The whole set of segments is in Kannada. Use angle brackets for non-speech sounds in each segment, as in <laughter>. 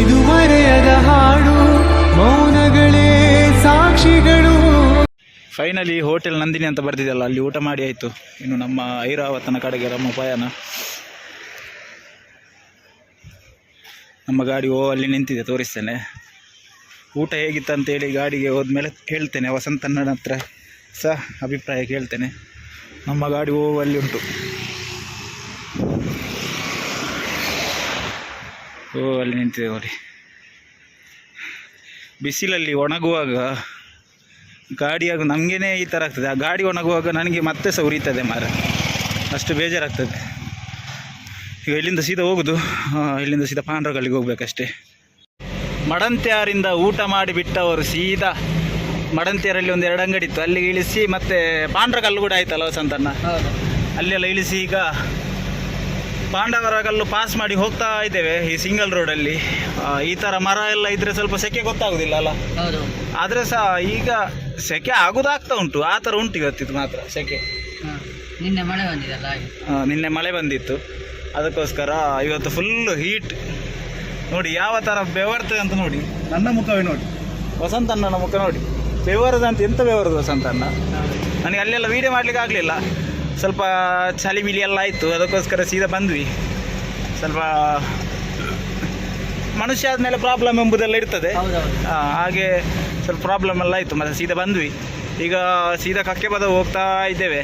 ಇದು ಮರೆಯದ ಹಾಡು, ಮೌನಗಳೇ ಸಾಕ್ಷಿಗಳು. ಫೈನಲಿ ಹೋಟೆಲ್ ನಂದಿನಿ ಅಂತ ಬರ್ತಿದ್ದಲ್ಲ ಅಲ್ಲಿ ಊಟ ಮಾಡಿ ಆಯಿತು. ಇನ್ನು ನಮ್ಮ ಐರಾವತನ ಕಡೆಗೆ ನಮ್ಮ ಪಯಣ ನಮ್ಮ ಗಾಡಿ ಓ, ಅಲ್ಲಿ ನಿಂತಿದೆ, ತೋರಿಸ್ತೇನೆ. ಊಟ ಹೇಗಿತ್ತು ಅಂತೇಳಿ ಗಾಡಿಗೆ ಹೋದ್ಮೇಲೆ ಹೇಳ್ತೇನೆ, ವಸಂತಣ್ಣನ ಹತ್ರ ಸಹ ಅಭಿಪ್ರಾಯ ಕೇಳ್ತೇನೆ. ನಮ್ಮ ಗಾಡಿ ಓ, ಅಲ್ಲಿ ಉಂಟು. ಓ ಅಲ್ಲಿ ನಿಂತಿದೆ ನೋಡಿ. ಬಿಸಿಲಲ್ಲಿ ಒಣಗುವಾಗ ಗಾಡಿಯಾಗ ನಮಗೇನೆ ಈ ಥರ ಆಗ್ತದೆ. ಆ ಗಾಡಿ ಒಣಗುವಾಗ ನನಗೆ ಮತ್ತೆ ಸಹ ಉರಿತದೆ ಮಾರ ಅಷ್ಟು ಬೇಜಾರಾಗ್ತದೆ. ಈಗ ಇಲ್ಲಿಂದ ಸೀದಾ ಹೋಗುದು. ಇಲ್ಲಿಂದ ಸೀದಾ ಪಾಂಡ್ರಗಲ್ಲಿಗೆ ಹೋಗ್ಬೇಕಷ್ಟೇ. ಮಡಂತ್ಯಾರಿಂದ ಊಟ ಮಾಡಿ ಬಿಟ್ಟವರು ಸೀದಾ ಮಡಂತ್ಯಾರಲ್ಲಿ ಒಂದು ಎರಡು ಅಂಗಡಿ ಇತ್ತು. ಅಲ್ಲಿಗೆ ಇಳಿಸಿ ಮತ್ತೆ ಪಾಂಡ್ರಗಲ್ಲು ಕೂಡ ಆಯ್ತಲ್ಲ ಸಂತನ್ನ ಹೌದು. ಅಲ್ಲೆಲ್ಲ ಇಳಿಸಿ ಈಗ ಪಾಂಡವರಗಲ್ಲು ಪಾಸ್ ಮಾಡಿ ಹೋಗ್ತಾ ಇದ್ದೇವೆ ಈ ಸಿಂಗಲ್ ರೋಡಲ್ಲಿ ಈ ಥರ ಮರ ಎಲ್ಲ ಇದ್ರೆ ಸ್ವಲ್ಪ ಸೆಕೆ ಗೊತ್ತಾಗೋದಿಲ್ಲ ಅಲ್ಲ? ಆದರೆ ಸಹ ಈಗ ಸೆಕೆ ಆಗೋದಾಗ್ತಾ ಉಂಟು. ಆ ಥರ ಉಂಟು ಇವತ್ತಿದ್ದು ಮಾತ್ರ ಸೆಕೆ. ಹಾ. ನಿನ್ನೆ ಮಳೆ ಬಂದಿದೆಲ್ಲ ನಿನ್ನೆ ಮಳೆ ಬಂದಿತ್ತು. ಅದಕ್ಕೋಸ್ಕರ ಇವತ್ತು ಫುಲ್ಲು ಹೀಟ್ ನೋಡಿ ಯಾವ ಥರ ಬೆವರ್ತದೆ ಅಂತ ನೋಡಿ. ನನ್ನ ಮುಖವೇ ನೋಡಿ. ವಸಂತಣ್ಣನ ಮುಖ ನೋಡಿ. ಬೆವರದ ಅಂತ ಎಂತ ಬೆವರದು ವಸಂತಣ್ಣ ಅಣ್ಣ? ನನಗೆ ಅಲ್ಲೆಲ್ಲ ವೀಡಿಯೋ ಮಾಡ್ಲಿಕ್ಕೆ ಆಗಲಿಲ್ಲ. ಸ್ವಲ್ಪ ಚಳಿ ಬಿಲಿ ಎಲ್ಲ ಆಯಿತು ಅದಕ್ಕೋಸ್ಕರ ಸೀದಾ ಬಂದ್ವಿ. ಸ್ವಲ್ಪ ಮನುಷ್ಯ ಆದಮೇಲೆ ಪ್ರಾಬ್ಲಮ್ ಎಂಬುದೆಲ್ಲ ಇರ್ತದೆ. ಹಾಗೆ ಸ್ವಲ್ಪ ಪ್ರಾಬ್ಲಮ್ ಎಲ್ಲ ಆಯಿತು ಮತ್ತು ಸೀದಾ ಬಂದ್ವಿ. ಈಗ ಸೀದಾ ಕಕ್ಕೆ ಪದ ಹೋಗ್ತಾ ಇದ್ದೇವೆ.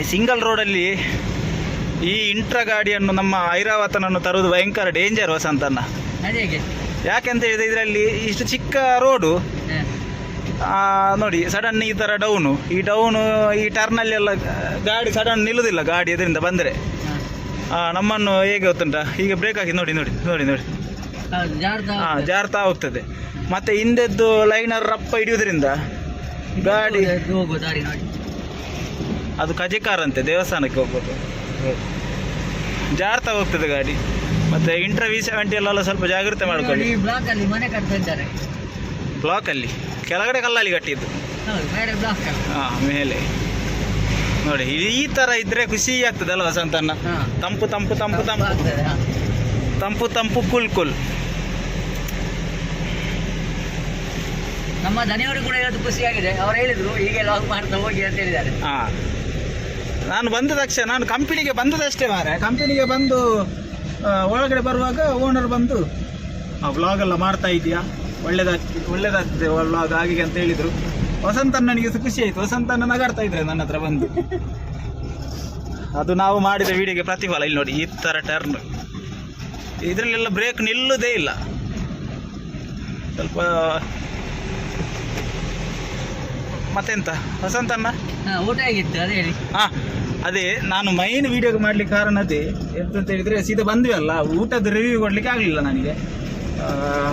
ಈ ಸಿಂಗಲ್ ರೋಡಲ್ಲಿ ಈ ಇಂಟ್ರ ಗಾಡಿಯನ್ನು ನಮ್ಮ ಐರಾವತನನ್ನು ತರುವುದು ಭಯಂಕರ ಡೇಂಜರ್ ವಸಂತನ್ನ ಅದೇಗೆ ಯಾಕೆಂತ ಹೇಳಿದ್ರೆ ಇದರಲ್ಲಿ ಇಷ್ಟು ಚಿಕ್ಕ ರೋಡು. ನೋಡಿ ಸಡನ್ ಈ ಥರ ಡೌನು ಈ ಡೌನು ಈ ಟರ್ನಲ್ಲಿ ಎಲ್ಲ ಗಾಡಿ ಸಡನ್ ನಿಲ್ಲುವುದಿಲ್ಲ ಗಾಡಿ ಇದರಿಂದ ಬಂದರೆ. ನಮ್ಮನ್ನು ಹೇಗೆ ಗೊತ್ತುಂಟ? ಈಗ ಬ್ರೇಕ್ ಹಾಕಿ ನೋಡಿ ನೋಡಿ ನೋಡಿ ನೋಡಿ. ಹಾಂ ಜಾರ್ತಾ ಹೋಗ್ತದೆ. ಮತ್ತೆ ಹಿಂದೆದ್ದು ಲೈನರ್ ರಪ್ಪ ಹಿಡಿಯೋದ್ರಿಂದ ಗಾಡಿ ಅದು ಕಜೆಕಾರ್ ಅಂತೆ ದೇವಸ್ಥಾನಕ್ಕೆ ಹೋಗ್ಬೋದು. ಜಾರ್ತಾ ಹೋಗ್ತದೆ ಗಾಡಿ. ಮತ್ತೆ ಇಂಟ್ರ ವಿ ಸೆವೆಂಟಿ ಎಲ್ಲ ಸ್ವಲ್ಪ ಜಾಗ್ರತೆ ಮಾಡ್ಕೊಳ್ಳಿ. ಬ್ಲಾಕಲ್ಲಿ ಕೆಳಗಡೆ ಕಲ್ಲಲ್ಲಿ ಕಟ್ಟಿದ್ದು. ಹಾಂ ಮೇಲೆ. ನೋಡಿ ಈ ಥರ ಇದ್ರೆ ಖುಷಿ ಆಗ್ತದೆ ಅಲ್ಲ ವಸಂತಣ್ಣ ತಂಪು ತಂಪು ತಂಪು ತಂಪು ತಂಪು. ತಂಪು ಕುಲ್ ಕುಲ್ ನಮ್ಮ ದನಿಯವರು ಕೂಡ ಇವತ್ತು ಖುಷಿಯಾಗಿದೆ ಅವ್ರು ಹೇಳಿದ್ರು ಹೀಗೆ ಲಾಗ್ ಮಾಡ್ತಾ ಹೋಗಿ ಅಂತ ಹೇಳಿದ್ದಾರೆ. ಹಾಂ. ನಾನು ಬಂದ ತಕ್ಷಣ ನಾನು ಕಂಪನಿಗೆ ಬಂದದಷ್ಟೇ ಮಾರೆ ಕಂಪನಿಗೆ ಬಂದು ಆ, ಒಳಗಡೆ ಬರುವಾಗ ಓನರ್ ಬಂದು ವ್ಲಾಗ್ ಎಲ್ಲ ಮಾಡ್ತಾ ಇದೆಯಾ ಒಳ್ಳೇದಾಗ್ತಿ ಒಳ್ಳೇದಾಗ್ತದೆ ಅದು ಹಾಗೆ ಅಂತ ಹೇಳಿದರು. ವಸಂತಣ್ಣನಿಗೆ ಸಹ ಖುಷಿ ಆಯಿತು. ವಸಂತಣ್ಣ ನಗಾಡ್ತಾ ಇದ್ರೆ ನನ್ನ ಹತ್ರ ಬಂದು. ಅದು ನಾವು ಮಾಡಿದ ವಿಡಿಯೋಗೆ ಪ್ರತಿಫಲ. ಇಲ್ಲಿ ನೋಡಿ ಈ ಥರ ಟರ್ನ್ ಇದರಲ್ಲೆಲ್ಲ ಬ್ರೇಕ್ ನಿಲ್ಲುವುದೇ ಇಲ್ಲ. ಸ್ವಲ್ಪ ಮತ್ತೆಂತ? ವಸಂತಣ್ಣ? ಹಾ, ಊಟ ಆಗಿತ್ತು ಅದೇ ಹೇಳಿ. ಹಾ ಅದೇ ನಾನು ಮೈನ್ ವಿಡಿಯೋಗೆ ಮಾಡ್ಲಿಕ್ಕೆ ಕಾರಣ ಅದೇ. ಎಂತ ಹೇಳಿದ್ರೆ ಸೀದಾ ಬಂದ್ವಿ ಅಲ್ಲ ಊಟದ ರಿವ್ಯೂ ಕೊಡ್ಲಿಕ್ಕೆ ಆಗಲಿಲ್ಲ ನನಗೆ.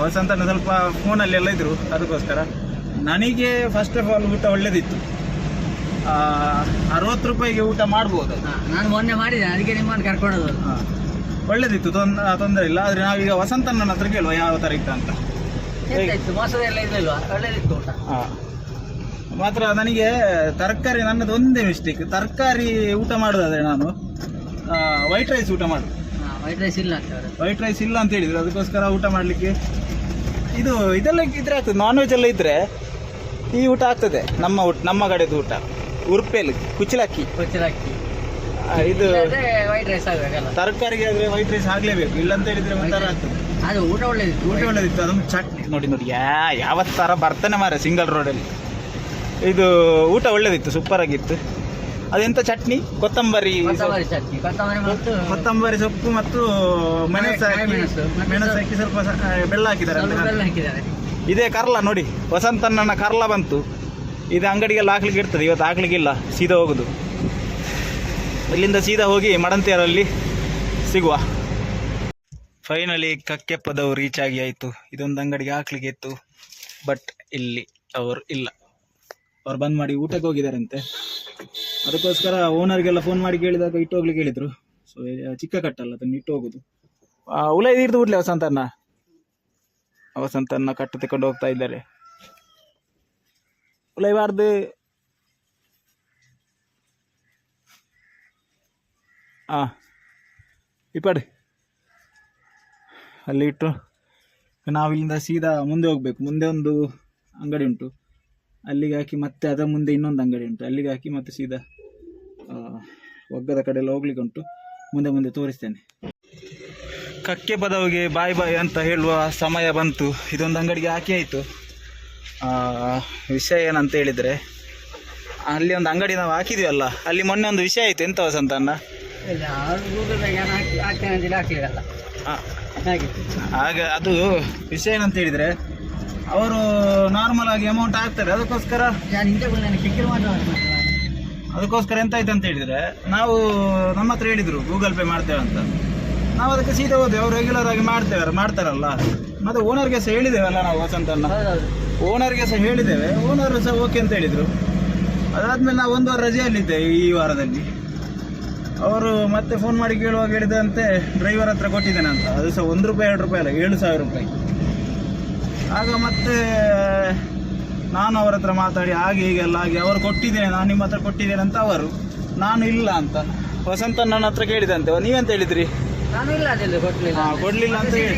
ವಸಂತನ ಸ್ವಲ್ಪ ಫೋನಲ್ಲಿ ಎಲ್ಲ ಇದ್ರು ಅದಕ್ಕೋಸ್ಕರ. ನನಗೆ ಫಸ್ಟ್ ಆಫ್ ಆಲ್ ಊಟ ಒಳ್ಳೇದಿತ್ತು. ಅರವತ್ತು ರೂಪಾಯಿಗೆ ಊಟ ಮಾಡ್ಬೋದು ನಾನು ಮೊನ್ನೆ ಮಾಡಿದೆ ಅದಕ್ಕೆ ನಿಮ್ಮನ್ನು ಕರ್ಕೊಂಡು ಒಳ್ಳೆದಿತ್ತು ಒಳ್ಳೇದಿತ್ತು ತೊಂದ ತೊಂದರೆ ಇಲ್ಲ ಆದರೆ ನಾವೀಗ ವಸಂತನ ಹತ್ರ ಕೇಳುವ ಯಾವ ಥರ ಇತ್ತು ಅಂತ ಒಳ್ಳೇದಿತ್ತು ಊಟ. ಹಾ. ಮಾತ್ರ ನನಗೆ ತರಕಾರಿ ನನ್ನದು ಒಂದೇ ಮಿಸ್ಟೇಕ್ ತರಕಾರಿ ಊಟ ಮಾಡೋದಾದ್ರೆ ನಾನು ವೈಟ್ ರೈಸ್ ಊಟ ಮಾಡು. ವೈಟ್ ರೈಸ್ ಇಲ್ಲ ಅಂತ ವೈಟ್ ರೈಸ್ ಇಲ್ಲ ಅಂತ ಹೇಳಿದ್ರು. ಅದಕ್ಕೋಸ್ಕರ ಊಟ ಮಾಡಲಿಕ್ಕೆ. ಇದು ಇದೆಲ್ಲ ಇದ್ರೆ ಆಗ್ತದೆ. ನಾನ್ ವೆಜ್ ಎಲ್ಲ ಇದ್ರೆ ಈ ಊಟ ಆಗ್ತದೆ. ನಮ್ಮ ಊಟ ನಮ್ಮ ಕಡೆದು ಊಟ. ಉರ್ಪೇಲಿ ಕುಚ್ಚಲಕ್ಕಿ. ಕುಚಲಕ್ಕಿ ಆ, ಇದು ವೈಟ್ ರೈಸ್ ಆಗಬೇಕಲ್ಲ. ತರಕಾರಿಗೆ ಆದ್ರೆ ವೈಟ್ ರೈಸ್ ಆಗಲೇಬೇಕು. ಇಲ್ಲ ಅಂತ ಹೇಳಿದ್ರೆ ಒಂಥರ ಆಗ್ತದೆ. ಅದು ಊಟ ಒಳ್ಳೇದಿತ್ತು. ಊಟ ಒಳ್ಳೆದಿತ್ತು. ಅದೊಂದು ಚಟ್ನಿ. ನೋಡಿ ನೋಡಿ. ಯಾ ಯಾವತ್ತರ ಥರ ಬರ್ತಾನೆ ಮಾರ ಸಿಂಗಲ್ ರೋಡಲ್ಲಿ ಇದು ಊಟ ಒಳ್ಳೆದಿತ್ತು. ಸೂಪರ್ ಆಗಿತ್ತು. ಅದೆಂತ ಚಟ್ನಿ? ಕೊತ್ತಂಬರಿ ಕೊತ್ತಂಬರಿ ಚಟ್ನಿ. ಕೊತ್ತಂಬರಿ ಮತ್ತು ಕೊತ್ತಂಬರಿ ಸೊಪ್ಪು ಮತ್ತು ಮೆಣಸು ಹಾಕಿ ಮೆಣಸು. ಮೆಣಸು ಹಾಕಿ ಸ್ವಲ್ಪ ಸ- ಆ, ಬೆಲ್ಲ ಹಾಕಿದ್ದಾರೆ ಸ್ವಲ್ಪ ಬೆಲ್ಲ ಹಾಕಿದ್ದಾರೆ. ಇದೇ ಕರ್ಲ ನೋಡಿ. ವಸಂತಣ್ಣನ ಕರ್ಲ ಬಂತು. ಇದು ಅಂಗಡಿಗೆಲ್ಲ ಹಾಕ್ಲಿಕ್ಕೆ ಇರ್ತದೆ. ಇವತ್ತು ಹಾಕ್ಲಿಕ್ಕಿಲ್ಲ. ಸೀದಾ ಹೋಗುದು. ಇಲ್ಲಿಂದ ಸೀದಾ ಹೋಗಿ ಮಡಂತಿಯರಲ್ಲಿ ಸಿಗುವ. ಫೈನಲಿ ಕಕ್ಕೆಪ್ಪದವು ರೀಚ್ ಆಗಿ ಆಯಿತು. ಇದೊಂದು ಅಂಗಡಿಗೆ ಹಾಕ್ಲಿಕ್ಕೆ ಇತ್ತು. ಬಟ್ ಇಲ್ಲಿ ಅವರು ಇಲ್ಲ. ಅವ್ರು ಬಂದ್ ಮಾಡಿ ಊಟಕ್ಕೆ ಹೋಗಿದ್ದಾರಂತೆ. ಅದಕ್ಕೋಸ್ಕರ ಓನರ್ಗೆಲ್ಲ ಫೋನ್ ಮಾಡಿ ಕೇಳಿದಾಗ ಇಟ್ಟು ಹೋಗ್ಲಿಕ್ಕೆ ಹೇಳಿದ್ರು. ಸೊ ಚಿಕ್ಕ ಕಟ್ಟಲ್ಲ, ಅದನ್ನು ಇಟ್ಟು ಹೋಗುದು. ಉಲೈ ಹಿಡಿದು ಬಿಡ್ಲಿ ವಸಂತಣ್ಣ ವಸಂತನ್ನ ಕಟ್ಟ ತಕೊಂಡು ಹೋಗ್ತಾ ಇದ್ದಾರೆ. ಉಲೈಬಾರ್ದು ಆ ಇಪ್ಪಡಿ ಅಲ್ಲಿ ಇಟ್ಟು, ನಾವಿಲ್ಲಿಂದ ಸೀದಾ ಮುಂದೆ ಹೋಗ್ಬೇಕು. ಮುಂದೆ ಒಂದು ಅಂಗಡಿ ಉಂಟು. ಅಲ್ಲಿಗೆ ಹಾಕಿ ಮತ್ತೆ ಅದರ ಮುಂದೆ ಇನ್ನೊಂದು ಅಂಗಡಿ ಉಂಟು. ಅಲ್ಲಿಗೆ ಹಾಕಿ ಮತ್ತೆ ಸೀದಾ ಒಗ್ಗದ ಕಡೆ ಎಲ್ಲ ಹೋಗ್ಲಿಕ್ಕೆ ಉಂಟು. ಮುಂದೆ ಮುಂದೆ ತೋರಿಸ್ತೇನೆ. ಕಕ್ಕೆ ಬದವಿಗೆ ಬಾಯ್ ಬಾಯ್ ಅಂತ ಹೇಳುವ ಸಮಯ ಬಂತು. ಇದೊಂದು ಅಂಗಡಿಗೆ ಹಾಕಿ ಆಯಿತು. ವಿಷಯ ಏನಂತ ಹೇಳಿದರೆ ಅಲ್ಲಿ ಒಂದು ಅಂಗಡಿ ನಾವು ಹಾಕಿದೀವಲ್ಲ ಅಲ್ಲಿ ಮೊನ್ನೆ ಒಂದು ವಿಷಯ ಆಯಿತು. ಎಂತ ವಸಂತ ಅಣ್ಣ? ಇಲ್ಲ ಅವ್ರು ಗೂಗಲ್ ಪೇ ನಾನು ಹಾಕಿ ಹಾಕ್ತೇನೆ ಅಂತೇಳಿ ಆ, ಹಾಗೆ. ಆಗ ಅದು ವಿಷಯ ಏನಂತ ಹೇಳಿದರೆ ಅವರು ನಾರ್ಮಲ್ ಆಗಿ ಅಮೌಂಟ್ ಹಾಕ್ತಾರೆ. ಅದಕ್ಕೋಸ್ಕರ ಹಿಂದೆ ಅದಕ್ಕೋಸ್ಕರ ಎಂತ ಆಯ್ತು ಅಂತ ಹೇಳಿದರೆ ನಾವು ನಮ್ಮ ಹತ್ರ ಹೇಳಿದರು ಗೂಗಲ್ ಪೇ ಮಾಡ್ತೇವೆ ಅಂತ. ನಾವು ಅದಕ್ಕೆ ಸೀದಾ ಹೋದ್ವಿ. ಅವ್ರು ರೆಗ್ಯುಲರ್ ಆಗಿ ಮಾಡ್ತೇವೆ ಮಾಡ್ತಾರಲ್ಲ. ಮತ್ತೆ ಓನರ್ಗೆ ಸಹ ಹೇಳಿದ್ದೇವಲ್ಲ ನಾವು ವಸಂತನ್ನ ಹೌದೌದು. ಓನರ್ಗೆ ಸಹ ಹೇಳಿದ್ದೇವೆ ಓನರ್ ಸಹ ಓಕೆ ಅಂತ ಹೇಳಿದರು. ಅದಾದ್ಮೇಲೆ ನಾವು ಒಂದು ವಾರ ರಜೆಯಲ್ಲಿದ್ದೆ ಈ ವಾರದಲ್ಲಿ. ಅವರು ಮತ್ತೆ ಫೋನ್ ಮಾಡಿ ಕೇಳುವಾಗ ಹೇಳಿದಂತೆ ಡ್ರೈವರ್ ಹತ್ರ ಕೊಟ್ಟಿದ್ದೇನೆ ಅಂತ. ಅದು ಸಹ ಒಂದು ರೂಪಾಯಿ ಎರಡು ರೂಪಾಯಿ ಅಲ್ಲ ಏಳು ಸಾವಿರ ರೂಪಾಯಿ. ಆಗ ಮತ್ತೆ ನಾನು ಅವರ ಹತ್ರ ಮಾತಾಡಿ ಹಾಗೆ ಹೀಗೆಲ್ಲ ಆಗಿ ಅವರು ಕೊಟ್ಟಿದ್ದೇನೆ ನಾನು ನಿಮ್ಮ ಹತ್ರ ಕೊಟ್ಟಿದ್ದೇನೆ ಅಂತ ಅವರು ನಾನು ಇಲ್ಲ ಅಂತ. ವಸಂತ ನನ್ನ ಹತ್ರ ಕೇಳಿದಂತೆ ನೀವೆಂತ ಹೇಳಿದ್ರಿ? ಕೊಡ್ಲಿಲ್ಲ ಅಂತ ಹೇಳಿ.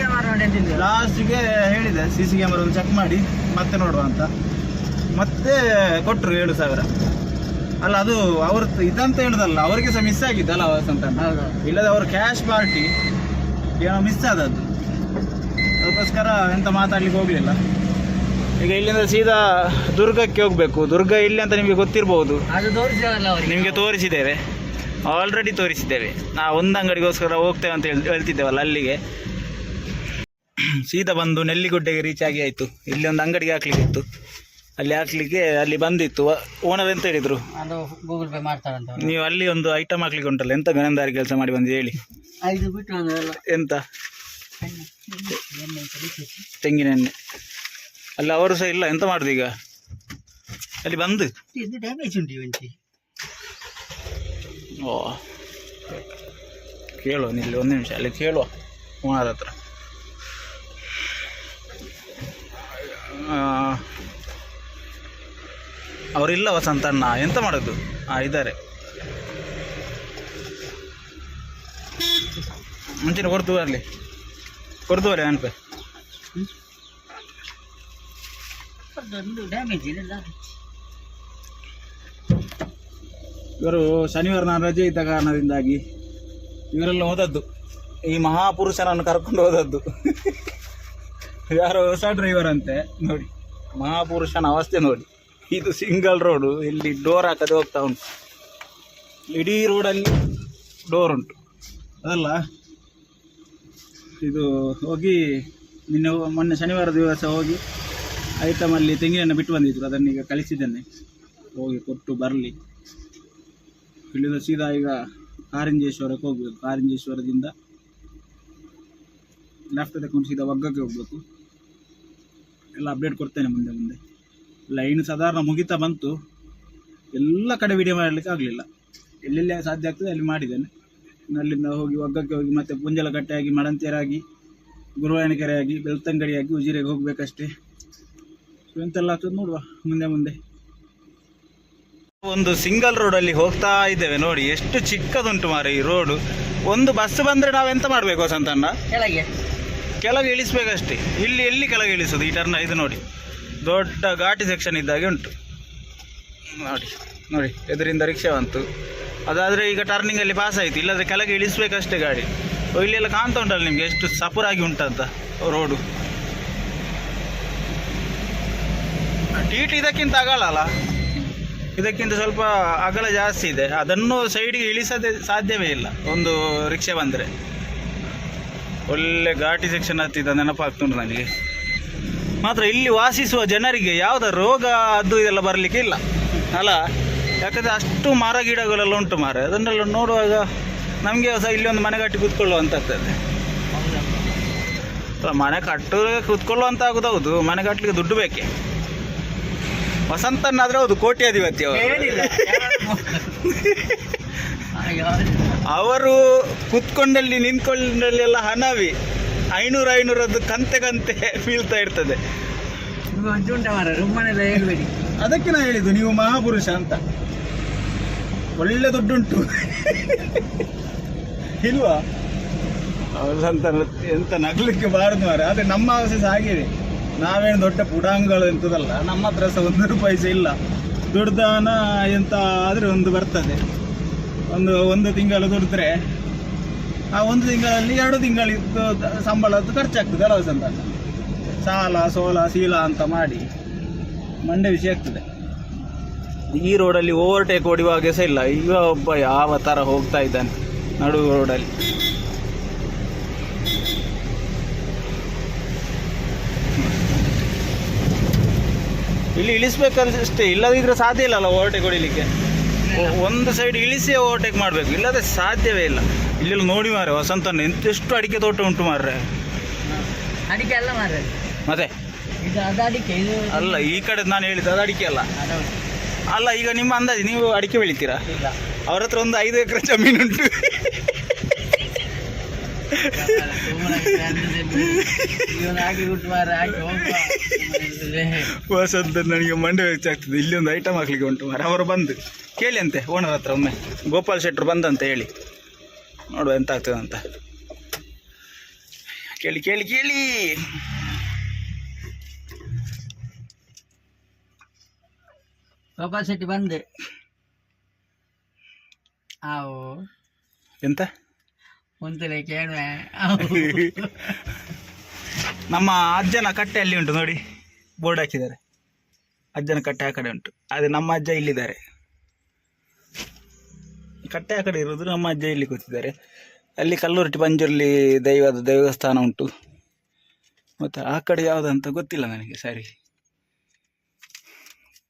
ಲಾಸ್ಟಿಗೆ ಹೇಳಿದೆ ಸಿ ಸಿ ಕ್ಯಾಮರಾ ಒಂದು ಚೆಕ್ ಮಾಡಿ ಮತ್ತೆ ನೋಡುವ ಅಂತ. ಮತ್ತೆ ಕೊಟ್ಟರು ಏಳು ಸಾವಿರ. ಅಲ್ಲ ಅದು ಅವ್ರ ಇದಂತ ಹೇಳುದಲ್ಲ ಅವರಿಗೆ ಸಹ ಮಿಸ್ ಆಗಿದ್ದಲ್ಲ ವಸಂತ ಇಲ್ಲದ ಇಲ್ಲದೆ ಅವ್ರ ಕ್ಯಾಶ್ ಪಾರ್ಟಿ ಏನೋ ಮಿಸ್ ಆದದ್ದು. ಅದಕ್ಕೋಸ್ಕರ ಎಂತ ಮಾತಾಡ್ಲಿಕ್ಕೆ ಹೋಗ್ಲಿಲ್ಲ. ಈಗ ಇಲ್ಲಿಂದ ಸೀದಾ ದುರ್ಗಕ್ಕೆ ಹೋಗ್ಬೇಕು. ದುರ್ಗ ಇಲ್ಲಿ ಅಂತ ನಿಮಗೆ ಗೊತ್ತಿರಬಹುದು ಅದು ತೋರಿಸಿದಲ್ಲ ಅವರಿಗೆ. ನಿಮಗೆ ತೋರಿಸಿದ್ದೇವೆ. ಆಲ್ರೆಡಿ ತೋರಿಸಿದ್ದೇವೆ. ನಾವು ಒಂದು ಅಂಗಡಿಗೋಸ್ಕರ ಹೋಗ್ತೇವೆ ಅಂತ ಹೇಳಿ ಹೇಳ್ತಿದ್ದೇವಲ್ಲ ಅಲ್ಲಿಗೆ. ಸೀದಾ ಬಂದು ನೆಲ್ಲಿಗುಡ್ಡೆಗೆ ರೀಚ್ ಆಗಿ ಆಯಿತು. ಇಲ್ಲಿ ಒಂದು ಅಂಗಡಿಗೆ ಹಾಕ್ಲಿಕ್ಕೆ ಇತ್ತು ಅಲ್ಲಿ ಹಾಕ್ಲಿಕ್ಕೆ ಅಲ್ಲಿ ಬಂದಿತ್ತು. ಓನರ್ ಎಂತ ಹೇಳಿದ್ರು? ಗೂಗಲ್ ಪೇ ಮಾಡ್ತಾರಂತ. ನೀವು ಅಲ್ಲಿ ಒಂದು ಐಟಮ್ ಹಾಕ್ಲಿಕ್ಕೆ ಉಂಟಲ್ಲ. ಎಂತ ಗಣಂದಾರಿ ಕೆಲಸ ಮಾಡಿ ಬಂದು ಹೇಳಿ. ಎಂತ? ತೆಂಗಿನ ಎಣ್ಣೆ ಅಲ್ಲಿ ಅವರು ಸಹ ಇಲ್ಲ. ಎಂತ ಮಾಡುದು ಈಗ? ಅಲ್ಲಿ ಬಂದು? ಡ್ಯಾಮೇಜ್ ಉಂಟು ಇವಂತಿ ಓ. ಕೇಳುವ ನಿಲ್ಲಿ ಒಂದು ನಿಮಿಷ. ಅಲ್ಲಿ ಕೇಳುವ ಕುಮಾರ್ ಹತ್ರ. ಆ, ಅವರಿಲ್ಲ ವಸಂತ ಅಣ್ಣ. ಎಂತ ಮಾಡೋದು? ಹಾಂ ಇದ್ದಾರೆ. ಮುಂಚಿನ ಕೊಡ್ತು ಬರಲಿ ಡ್ಯಾಮೇಜ್ ಇಲ್ಲ ಇವರು ಶನಿವಾರ ನಾನು ರಜೆ ಇದ್ದ ಕಾರಣದಿಂದಾಗಿ ಇವರೆಲ್ಲ ಹೋದದ್ದು. ಈ ಮಹಾಪುರುಷನನ್ನು ಕರ್ಕೊಂಡು ಹೋದದ್ದು. ಯಾರೋ ಹೊಸ ಡ್ರೈವರ್ ಅಂತೆ ನೋಡಿ. ಮಹಾಪುರುಷನ ಅವಸ್ಥೆ ನೋಡಿ. ಇದು ಸಿಂಗಲ್ ರೋಡು ಇಲ್ಲಿ ಡೋರ್ ಹಾಕದೆ ಹೋಗ್ತಾ ಉಂಟು. ಇಡೀ ರೋಡಲ್ಲಿ ಡೋರ್ ಉಂಟು. ಅದಲ್ಲ? ಇದು ಹೋಗಿ ನಿನ್ನೆ ಮೊನ್ನೆ ಶನಿವಾರ ದಿವಸ ಹೋಗಿ ಐಟಮಲ್ಲಿ ತೆಂಗಿನನ್ನು ಬಿಟ್ಟು ಬಂದಿದ್ರು. ಅದನ್ನೀಗ ಕಳಿಸಿದ್ದೇನೆ. ಹೋಗಿ ಕೊಟ್ಟು ಬರಲಿ. ಇಲ್ಲಿಂದ ಸೀದಾ ಈಗ ಕಾರಂಜೇಶ್ವರಕ್ಕೆ ಹೋಗಬೇಕು. ಕಾರಂಜೇಶ್ವರದಿಂದ ಲೆಫ್ಟ್ ತಗೊಂಡು ಸೀದಾ ಒಗ್ಗಕ್ಕೆ ಹೋಗಬೇಕು. ಎಲ್ಲ ಅಪ್ಡೇಟ್ ಕೊಡ್ತೇನೆ ಮುಂದೆ ಮುಂದೆ. ಲೈನ್ ಸಾಧಾರಣ ಮುಗಿತಾ ಬಂತು. ಎಲ್ಲ ಕಡೆ ವಿಡಿಯೋ ಮಾಡಲಿಕ್ಕೆ ಆಗಲಿಲ್ಲ. ಎಲ್ಲೆಲ್ಲಿ ಸಾಧ್ಯ ಆಗ್ತದೆ ಅಲ್ಲಿ ಮಾಡಿದ್ದೇನೆ. ಇನ್ನು ಅಲ್ಲಿಂದ ಹೋಗಿ ಒಗ್ಗಕ್ಕೆ ಹೋಗಿ ಮತ್ತೆ ಪುಂಜಲಕಟ್ಟೆ ಆಗಿ ಮಡಂತಿಯರಾಗಿ ಗುರುವಾಯಣಕೆರೆ ಆಗಿ ಬೆಳ್ತಂಗಡಿ ಆಗಿ ಉಜಿರೆಗೆ ಹೋಗ್ಬೇಕಷ್ಟೆ. ಎಂತೆಲ್ಲ ಆಗ್ತದೆ ನೋಡುವ ಮುಂದೆ ಮುಂದೆ. ಒಂದು ಸಿಂಗಲ್ ರೋಡಲ್ಲಿ ಹೋಗ್ತಾ ಇದ್ದೇವೆ ನೋಡಿ ಎಷ್ಟು ಚಿಕ್ಕದುಂಟು ಮಾರ ಈ ರೋಡು ಒಂದು ಬಸ್ ಬಂದರೆ ನಾವೆಂತ ಎಂತ ಮಾಡಬೇಕು ಸಂತಣ್ಣ? ಕೆಳಗೆ. ಕೆಳಗೆ ಇಳಿಸ್ಬೇಕಷ್ಟೇ. ಇಲ್ಲಿ ಎಲ್ಲಿ ಕೆಳಗೆ ಇಳಿಸೋದು? ಈ ಟರ್ನ ಇದು ನೋಡಿ. ದೊಡ್ಡ ಘಾಟಿ ಸೆಕ್ಷನ್ ಇದ್ದಾಗೆ ಉಂಟು. ನೋಡಿ ನೋಡಿ ಎದುರಿಂದ ರಿಕ್ಷಾ ಬಂತು. ಅದಾದರೆ ಈಗ ಟರ್ನಿಂಗಲ್ಲಿ ಪಾಸ್ ಆಯಿತು. ಇಲ್ಲಾದರೆ ಕೆಳಗೆ ಇಳಿಸ್ಬೇಕಷ್ಟೇ ಗಾಡಿ. ಇಲ್ಲೆಲ್ಲ ಕಾಣ್ತಾ ಉಂಟಲ್ಲ ನಿಮಗೆ ಎಷ್ಟು ಸಪುರಾಗಿ ಉಂಟಂತ ರೋಡು ಟಿ ಟಿ ಇದಕ್ಕಿಂತ ಅಗಲ ಅಲ್ಲ? ಇದಕ್ಕಿಂತ ಸ್ವಲ್ಪ ಅಗಲ ಜಾಸ್ತಿ ಇದೆ. ಅದನ್ನು ಸೈಡಿಗೆ ಇಳಿಸದೆ ಸಾಧ್ಯವೇ ಇಲ್ಲ. ಒಂದು ರಿಕ್ಷೆ ಬಂದರೆ. ಒಳ್ಳೆ ಘಾಟಿ ಸೆಕ್ಷನ್ ಹತ್ತಿದ ನೆನಪಾಗ್ತುಂಟು ನನಗೆ. ಮಾತ್ರ ಇಲ್ಲಿ ವಾಸಿಸುವ ಜನರಿಗೆ ಯಾವುದ ರೋಗ ಅದು ಇದೆಲ್ಲ ಬರಲಿಕ್ಕೆ ಇಲ್ಲ ಅಲ್ಲ? ಯಾಕಂದರೆ ಅಷ್ಟು ಮರ ಗಿಡಗಳೆಲ್ಲ ಉಂಟು ಮಾರ. ಅದನ್ನೆಲ್ಲ ನೋಡುವಾಗ ನಮಗೆ ಸಹ ಇಲ್ಲಿ ಒಂದು ಮನೆ ಕಟ್ಟಿ ಕೂತ್ಕೊಳ್ಳುವಂತಾಗ್ತದೆ ಅಲ್ಲ, ಮನೆ ಕಟ್ಟು ಕೂತ್ಕೊಳ್ಳುವಂತ ಆಗುದು ಹೌದು ಮನೆ ಕಟ್ಟಲಿಕ್ಕೆ ದುಡ್ಡು ಬೇಕೆ? ವಸಂತನಾದ್ರೆ ಹೌದು ಕೋಟ್ಯಾಧಿಪತಿ ಅವರು. <laughs> ಅವರು ಕುತ್ಕೊಂಡಲ್ಲಿ ನಿಂತ್ಕೊಂಡಲ್ಲಿ ಎಲ್ಲ ಹಣವಿ. ಐನೂರು ಐನೂರದ್ದು ಕಂತೆ ಕಂತೆ <laughs> ಬೀಳ್ತಾ ಇರ್ತದೆ. ಹೇಳ್ಬೇಡಿ ಅದಕ್ಕೆ ನಾ ಹೇಳಿದ್ದು ನೀವು ಮಹಾಪುರುಷ ಅಂತ. ಒಳ್ಳೆ ದುಡ್ಡುಂಟು. ಇಲ್ವಾ? ನೃತ್ಯ ಎಂತ ನಗ್ಲಿಕ್ಕೆ ಬಾರದು ಮಾರೆ ಆದರೆ ನಮ್ಮ ಆಸೆ ಆಗಿದೆ ನಾವೇನು ದೊಡ್ಡ ಪುಡಾಂಗಗಳು ಎಂತದಲ್ಲ ನಮ್ಮ ಹತ್ರ ಸಹ ಒಂದು ರೂಪಾಯಿ ಸಹ ಇಲ್ಲ. ದುಡ್ದಾನ ಎಂತ ಆದರೆ ಒಂದು ಬರ್ತದೆ. ಒಂದು ಒಂದು ತಿಂಗಳು ದುಡಿದ್ರೆ ಆ ಒಂದು ತಿಂಗಳಲ್ಲಿ ಎರಡು ತಿಂಗಳಿದ್ದು ಸಂಬಳದ್ದು ಖರ್ಚಾಗ್ತದೆ ಅಲ್ಲ ಸಂತ ಸಾಲ ಸೋಲ ಶೀಲ ಅಂತ ಮಾಡಿ. ಮಂಡೆ ವಿಷಯ ಆಗ್ತದೆ. ಈ ರೋಡಲ್ಲಿ ಓವರ್ಟೇಕ್ ಹೊಡಿಯುವಾಗೆ ಸಹ ಇಲ್ಲ. ಈಗ ಒಬ್ಬ ಯಾವ ಥರ ಹೋಗ್ತಾ ಇದ್ದಾನೆ ನಡು ರೋಡಲ್ಲಿ. ಇಲ್ಲಿ ಇಳಿಸ್ಬೇಕಷ್ಟೇ ಇಲ್ಲದಿದ್ರೆ ಸಾಧ್ಯ ಇಲ್ಲಲ್ಲ ಓವರ್ಟೇಕ್ ಹೊಡಿಲಿಕ್ಕೆ? ಒಂದು ಸೈಡ್ ಇಳಿಸಿ ಓವರ್ಟೇಕ್ ಮಾಡಬೇಕು. ಇಲ್ಲದೆ ಸಾಧ್ಯವೇ ಇಲ್ಲ. ಇಲ್ಲೆಲ್ಲ ನೋಡಿ ಮಾರೆ ವಸಂತನ ಎಂತೆಷ್ಟು ಅಡಿಕೆ ತೋಟ ಉಂಟು ಮಾರ್ರೆ. ಅಡಿಕೆ ಎಲ್ಲ ಮಾರ್ರೆ. ಮತ್ತೆ? ಇದು ಅದು ಅಡಿಕೆ ಇದು ಅಲ್ಲ ಈ ಕಡೆ ನಾನು ಹೇಳಿದ್ದು ಅದು ಅಡಿಕೆ ಅಲ್ಲ. ಅದೌದು. ಅಲ್ಲ ಈಗ ನಿಮ್ಮ ಅಂದಾಜು ನೀವು ಅಡಿಕೆ ಬೆಳಿತೀರಾ? ಇಲ್ಲ. ಅವ್ರ ಹತ್ರ ಒಂದು ಐದು ಎಕರೆ ಜಮೀನುಂಟು ಉಂಟು. ಹಾಕಿ. ವಸಂತ ನನಗೆ ಮಂಡೆ ಹೆಚ್ಚಾಗ್ತದೆ ಇಲ್ಲಿ ಒಂದು ಐಟಮ್ ಹಾಕ್ಲಿಕ್ಕೆ ಉಂಟು ಮಾರ ಅವರು ಬಂದು. ಕೇಳಿ ಅಂತೆ ಓನರ್ ಹತ್ರ ಒಮ್ಮೆ. ಗೋಪಾಲ್ ಶೆಟ್ರು ಬಂದಂತ ಹೇಳಿ. ನೋಡುವ ಎಂತ ಆಗ್ತದೆ ಅಂತ ಕೇಳಿ ಕೇಳಿ ಕೇಳಿ. ಗೋಪಾಲ್ ಶೆಟ್ಟಿ ಬಂದೆ. ಅವು. ಎಂತ? ಕುಂತಲೆ ಕೇಳುವೆ. <laughs> ನಮ್ಮ ಅಜ್ಜನ ಕಟ್ಟೆ ಅಲ್ಲಿ ಉಂಟು ನೋಡಿ. ಬೋರ್ಡ್ ಹಾಕಿದ್ದಾರೆ. ಅಜ್ಜನ ಕಟ್ಟೆ ಆ ಕಡೆ ಉಂಟು. ಅದೇ ನಮ್ಮ ಅಜ್ಜ ಇಲ್ಲಿದ್ದಾರೆ. ಕಟ್ಟೆ ಆ ಕಡೆ ಇರೋದು ನಮ್ಮ ಅಜ್ಜ ಇಲ್ಲಿ ಕೂತಿದ್ದಾರೆ. ಅಲ್ಲಿ ಕಲ್ಲುರಟಿ ಪಂಜುರ್ಲಿ ದೈವದ ದೇವಸ್ಥಾನ ಉಂಟು. ಮತ್ತು ಆ ಕಡೆ ಯಾವುದಂತ ಗೊತ್ತಿಲ್ಲ ನನಗೆ ಸರಿ.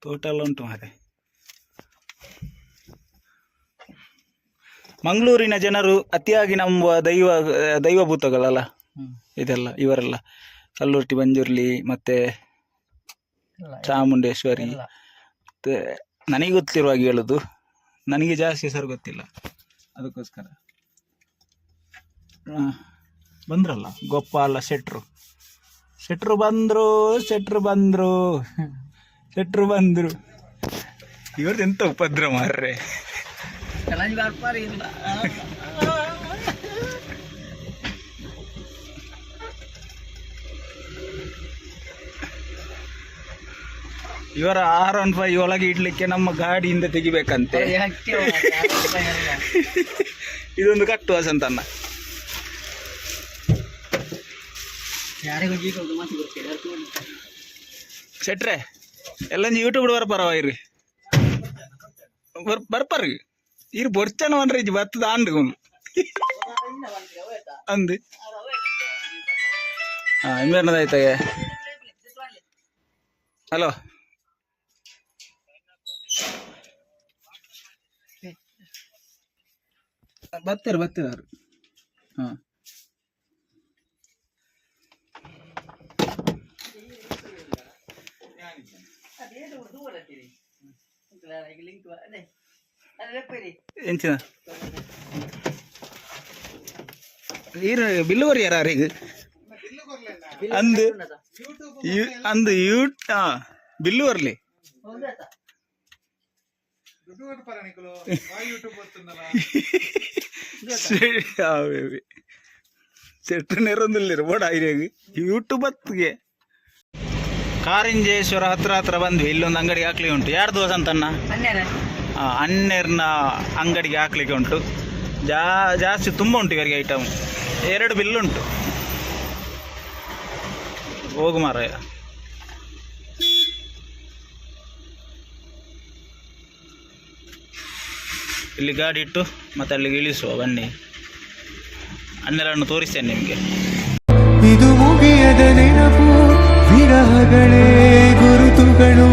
ತೋಟ ಎಲ್ಲ ಉಂಟು ಮಾರೆ. ಮಂಗಳೂರಿನ ಜನರು ಅತಿಯಾಗಿ ನಂಬುವ ದೈವ ದೈವಭೂತಗಳಲ್ಲ ಇದೆಲ್ಲ ಇವರೆಲ್ಲ. ಕಲ್ಲುರ್ಟಿ ಬಂಜುರ್ಲಿ ಮತ್ತೆ ಚಾಮುಂಡೇಶ್ವರಿ. ಮತ್ತೆ ನನಗೆ ಗೊತ್ತಿರುವಾಗ ಹೇಳುದು ನನಗೆ ಜಾಸ್ತಿ ಸರ್ ಗೊತ್ತಿಲ್ಲ. ಅದಕ್ಕೋಸ್ಕರ. ಬಂದ್ರಲ್ಲ ಗೋಪಾಲ ಶೆಟ್ರು. ಶೆಟ್ರು ಬಂದ್ರು ಶೆಟ್ರು ಬಂದ್ರು. ಶೆಟ್ರು ಬಂದ್ರು. ಇವ್ರದ್ದು ಎಂತ ಉಪದ್ರ ಮಾರ್ರೆ? ಇವರ ಆರ್ ಒನ್ ಫೈವ್ ಒಳಗೆ ಇಡ್ಲಿಕ್ಕೆ ನಮ್ಮ ಗಾಡಿಯಿಂದ ತೆಗಿಬೇಕಂತೆ. ಇದೊಂದು ಕಟ್ಟು ವಸಂತನ್ನ ಶೆಟ್ರೆ ಎಲ್ಲಂಜಿ ಯೂಟ್ಯೂಬ್ ಬರ್ಪರವ ಬರ್ ಬರ್ಪರ್ ಇರು ಬೊರ್ಚನ ಒನ್ರಿ ಇಜ್ಜಿ ಬತ್ತದ ಆಂಡು ಅಂದು ಹಾಂ ಇನ್ನೇನದಾಯ್ತಾಗೆ ಹಲೋ ಬರ್ತಾರೆ ಬರ್ತಾರೆ ಅವರು ಹಾಂ ಅದೇ ದುಡ್ಡು ولا ತೀರಿ ಅದರಗೆ ಲಿಂಕ್ ವಾನೆ ಅದೇ ಕರೆ ಬಿಲ್ಲು ಬರ ಯಾರರಿಗೆ ಬಿಲ್ಲು ಬರಲ್ಲ ಅಂದ ಬಿಲ್ಲು ಬರಲಿ. ಓದಾತ ಗುಡುಗಟ ಪಾರಣಿಕೋ ಬಾ YouTube ಬರ್ತದಲ್ಲ ಸರಿ ಆ, ಬೇಬಿ. చెట్టు ನೆರಂದಿಲ್ಲ ರೊಡ ಐರೆಗೆ YouTube ಅತ್ಗೆ ಕಾರಿಂಜೇಶ್ವರ ಹತ್ರ ಹತ್ರ ಬಂದ್ವಿ. ಇಲ್ಲೊಂದು ಅಂಗಡಿ ಹಾಕ್ಲಿಕ್ಕೆ ಉಂಟು. ಯಾರು ದೋಸೆ ಅಂತನ್ನ ಆ, ಅಣ್ಣೆರ್ನ ಅಂಗಡಿಗೆ ಹಾಕ್ಲಿಕ್ಕೆ ಉಂಟು. ಜಾ ಜಾಸ್ತಿ ತುಂಬ ಉಂಟು ಇವರಿಗೆ ಐಟಮ್ ಎರಡು ಬಿಲ್ ಉಂಟು. ಹೋಗು ಮಾರಾಯ. ಇಲ್ಲಿ ಗಾಡಿ ಇಟ್ಟು ಮತ್ತೆ ಅಲ್ಲಿಗೆ ಇಳಿಸುವ. ಬನ್ನಿ. ಅಣ್ಣೆರನ್ನು ತೋರಿಸ್ತೇನೆ ನಿಮಗೆ. ಇದು ಮುಗಿಯದ ನೆನಪು. ವಿರಹಗಳೇ ಗುರುತುಗಳು.